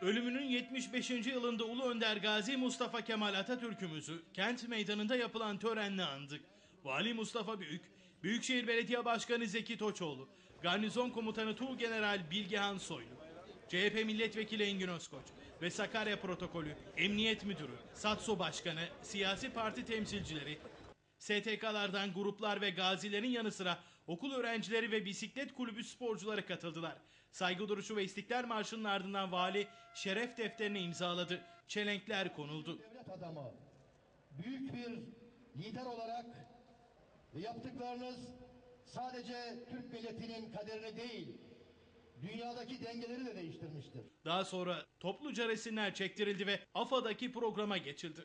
Ölümünün 75. yılında Ulu Önder Gazi Mustafa Kemal Atatürk'ümüzü kent meydanında yapılan törenle andık. Vali Mustafa Büyük, Büyükşehir Belediye Başkanı Zeki Toçoğlu, Garnizon Komutanı Tuğgeneral Bilgehan Soylu, CHP Milletvekili Engin Özkoç ve Sakarya Protokolü, Emniyet Müdürü, SATSO Başkanı, siyasi parti temsilcileri, STK'lardan gruplar ve gazilerin yanı sıra okul öğrencileri ve bisiklet kulübü sporcuları katıldılar. Saygı duruşu ve İstiklal Marşı'nın ardından vali şeref defterini imzaladı. Çelenkler konuldu. devlet adamı, büyük bir lider olarak yaptıklarınız sadece Türk milletinin kaderini değil, dünyadaki dengeleri de değiştirmiştir. Daha sonra topluca resimler çektirildi ve AFA'daki programa geçildi.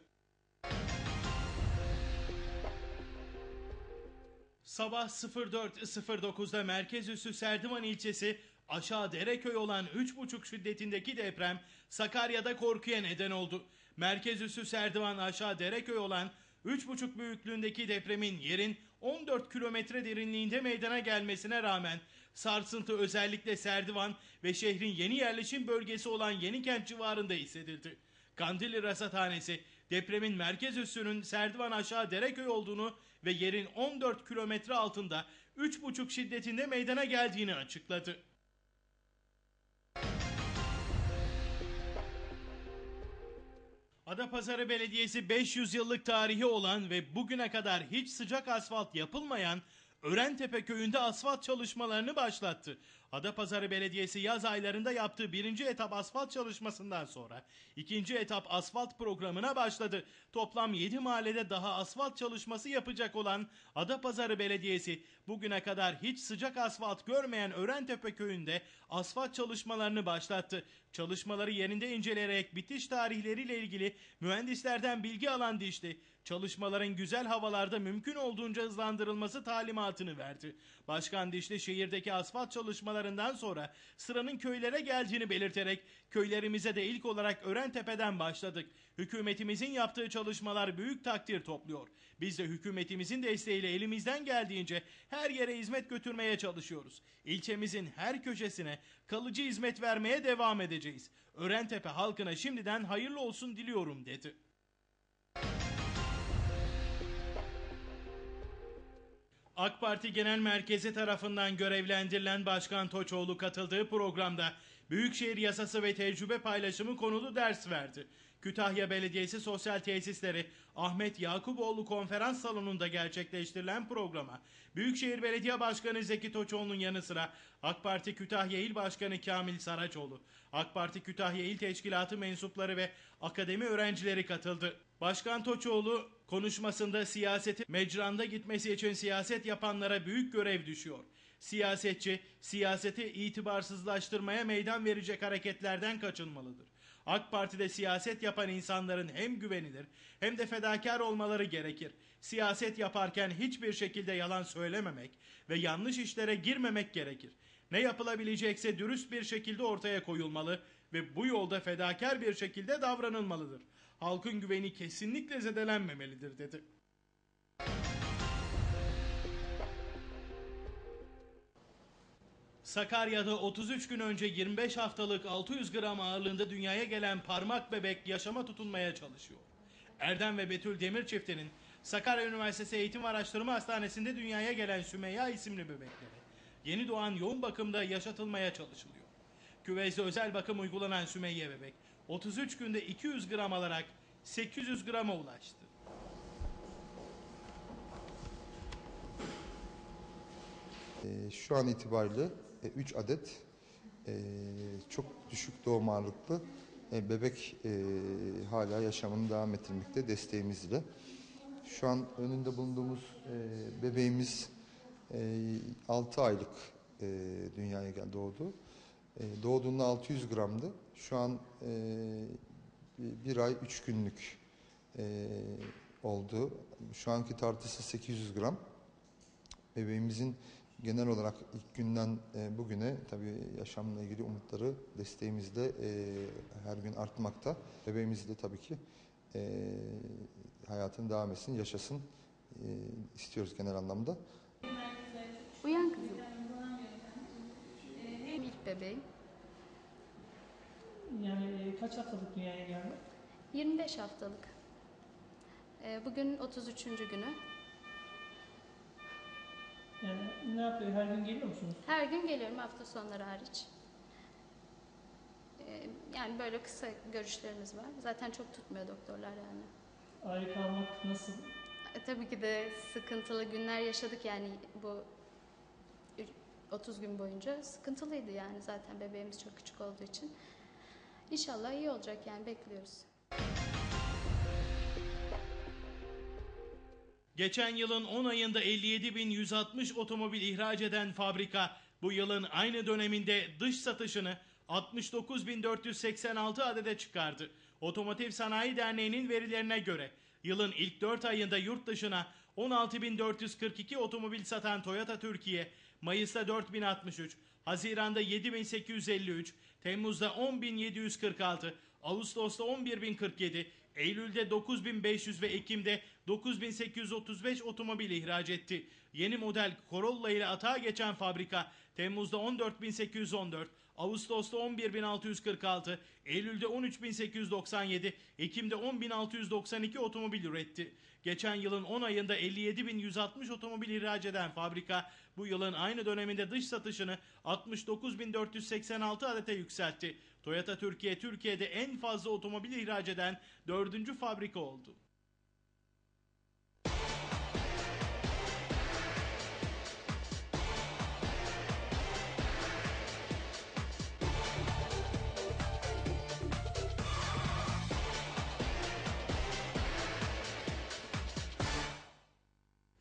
Sabah 04.09'da merkez üssü Serdivan ilçesi aşağı Dereköy olan 3,5 şiddetindeki deprem Sakarya'da korkuya neden oldu. Merkez üssü Serdivan aşağı Dereköy olan 3,5 büyüklüğündeki depremin yerin 14 kilometre derinliğinde meydana gelmesine rağmen sarsıntı özellikle Serdivan ve şehrin yeni yerleşim bölgesi olan Yenikent civarında hissedildi. Kandilli Rasathanesi depremin merkez üssünün Serdivan aşağı Dereköy olduğunu ve yerin 14 kilometre altında 3,5 şiddetinde meydana geldiğini açıkladı. Adapazarı Belediyesi 500 yıllık tarihi olan ve bugüne kadar hiç sıcak asfalt yapılmayan Örentepe köyünde asfalt çalışmalarını başlattı. Adapazarı Belediyesi yaz aylarında yaptığı birinci etap asfalt çalışmasından sonra ikinci etap asfalt programına başladı. Toplam 7 mahallede daha asfalt çalışması yapacak olan Adapazarı Belediyesi bugüne kadar hiç sıcak asfalt görmeyen Örentepe köyünde asfalt çalışmalarını başlattı. Çalışmaları yerinde inceleyerek bitiş tarihleriyle ilgili mühendislerden bilgi alan Dişli, çalışmaların güzel havalarda mümkün olduğunca hızlandırılması talimatını verdi. Başkan Dişli şehirdeki asfalt çalışmalarından sonra sıranın köylere geldiğini belirterek köylerimize de ilk olarak Örentepe'den başladık. Hükümetimizin yaptığı çalışmalar büyük takdir topluyor. Biz de hükümetimizin desteğiyle elimizden geldiğince her yere hizmet götürmeye çalışıyoruz. İlçemizin her köşesine kalıcı hizmet vermeye devam edeceğiz. Örentepe halkına şimdiden hayırlı olsun diliyorum dedi. AK Parti Genel Merkezi tarafından görevlendirilen Başkan Toçoğlu katıldığı programda Büyükşehir Yasası ve tecrübe paylaşımı konulu ders verdi. Kütahya Belediyesi Sosyal Tesisleri Ahmet Yakuboğlu Konferans Salonu'nda gerçekleştirilen programa Büyükşehir Belediye Başkanı Zeki Toçoğlu'nun yanı sıra AK Parti Kütahya İl Başkanı Kamil Saraçoğlu, AK Parti Kütahya İl Teşkilatı mensupları ve akademi öğrencileri katıldı. Başkan Toçoğlu konuşmasında siyaseti mecranda gitmesi için siyaset yapanlara büyük görev düşüyor. Siyasetçi siyaseti itibarsızlaştırmaya meydan verecek hareketlerden kaçınmalıdır. AK Parti'de siyaset yapan insanların hem güvenilir hem de fedakar olmaları gerekir. Siyaset yaparken hiçbir şekilde yalan söylememek ve yanlış işlere girmemek gerekir. Ne yapılabilecekse dürüst bir şekilde ortaya koyulmalı ve bu yolda fedakar bir şekilde davranılmalıdır. Halkın güveni kesinlikle zedelenmemelidir dedi. Sakarya'da 33 gün önce 25 haftalık 600 gram ağırlığında dünyaya gelen parmak bebek yaşama tutunmaya çalışıyor. Erdem ve Betül Demir çiftinin Sakarya Üniversitesi Eğitim Araştırma Hastanesi'nde dünyaya gelen Sümeyya isimli bebeklere yeni doğan yoğun bakımda yaşatılmaya çalışılıyor. Küvezde özel bakım uygulanan Sümeyye bebek 33 günde 200 gram alarak 800 grama ulaştı. Ee, Şu an itibariyle 3 adet e, çok düşük doğum ağırlıklı e, bebek e, hala yaşamını devam ettirmekte desteğimizle. Şu an önünde bulunduğumuz e, bebeğimiz 6 aylık e, dünyaya doğdu. E, Doğduğunda 600 gramdı. Şu an e, bir ay 3 günlük e, oldu. Şu anki tartısı 800 gram. Bebeğimizin genel olarak ilk günden e, bugüne tabii yaşamla ilgili umutları desteğimizde e, her gün artmakta. Bebeğimiz de tabii ki e, hayatını devam etsin, yaşasın istiyoruz genel anlamda. Uyan kızım. İlk bebeğim. Yani kaç haftalık dünyaya geldi? 25 haftalık. Bugün 33. günü. Yani ne yapıyor? Her gün geliyor musunuz? Her gün geliyorum hafta sonları hariç. Ee, Yani böyle kısa görüşlerimiz var. Zaten çok tutmuyor doktorlar yani. Ayrı kalmak nasıl? E, Tabii ki de sıkıntılı günler yaşadık yani bu ü- 30 gün boyunca sıkıntılıydı yani zaten bebeğimiz çok küçük olduğu için. İnşallah iyi olacak yani bekliyoruz. Geçen yılın 10 ayında 57.160 otomobil ihraç eden fabrika bu yılın aynı döneminde dış satışını 69.486 adede çıkardı. Otomotiv Sanayi Derneği'nin verilerine göre yılın ilk 4 ayında yurt dışına 16.442 otomobil satan Toyota Türkiye, Mayıs'ta 4063, Haziran'da 7853, Temmuz'da 10746, Ağustos'ta 11047, Eylül'de 9500 ve Ekim'de 9835 otomobil ihraç etti. Yeni model Corolla ile atağa geçen fabrika Temmuz'da 14814, Ağustos'ta 11646, Eylül'de 13897, Ekim'de 10692 otomobil üretti. Geçen yılın 10 ayında 57160 otomobil ihraç eden fabrika bu yılın aynı döneminde dış satışını 69486 adete yükseltti. Toyota Türkiye Türkiye'de en fazla otomobil ihraç eden dördüncü fabrika oldu.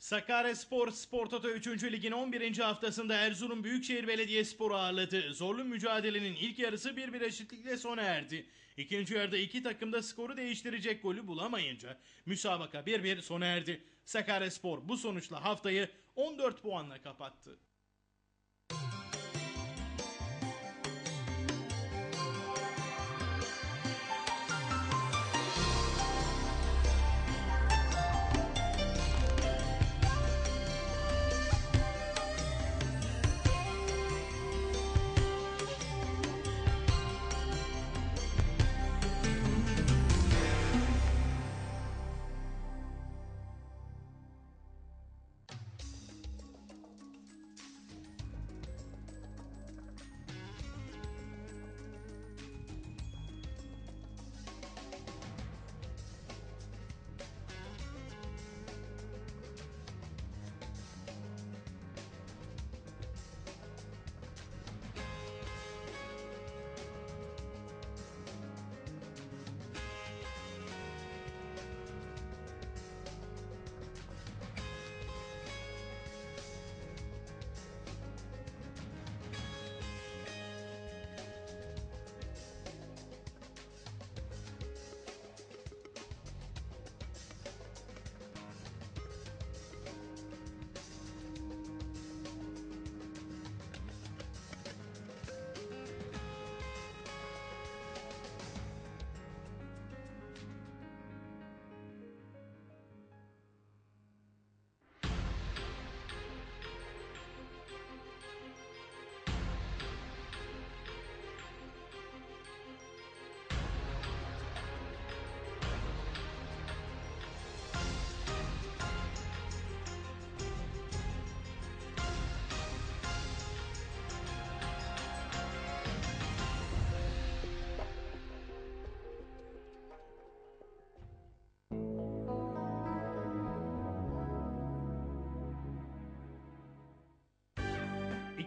Sakaryaspor Spor Toto 3. Lig'in 11. haftasında Erzurum Büyükşehir Belediyespor'u ağırladı. Zorlu mücadelenin ilk yarısı bir bir eşitlikle sona erdi. İkinci yarıda iki takım da skoru değiştirecek golü bulamayınca müsabaka 1-1 sona erdi. Sakaryaspor bu sonuçla haftayı 14 puanla kapattı.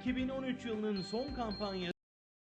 ...2013 yılının son kampanyası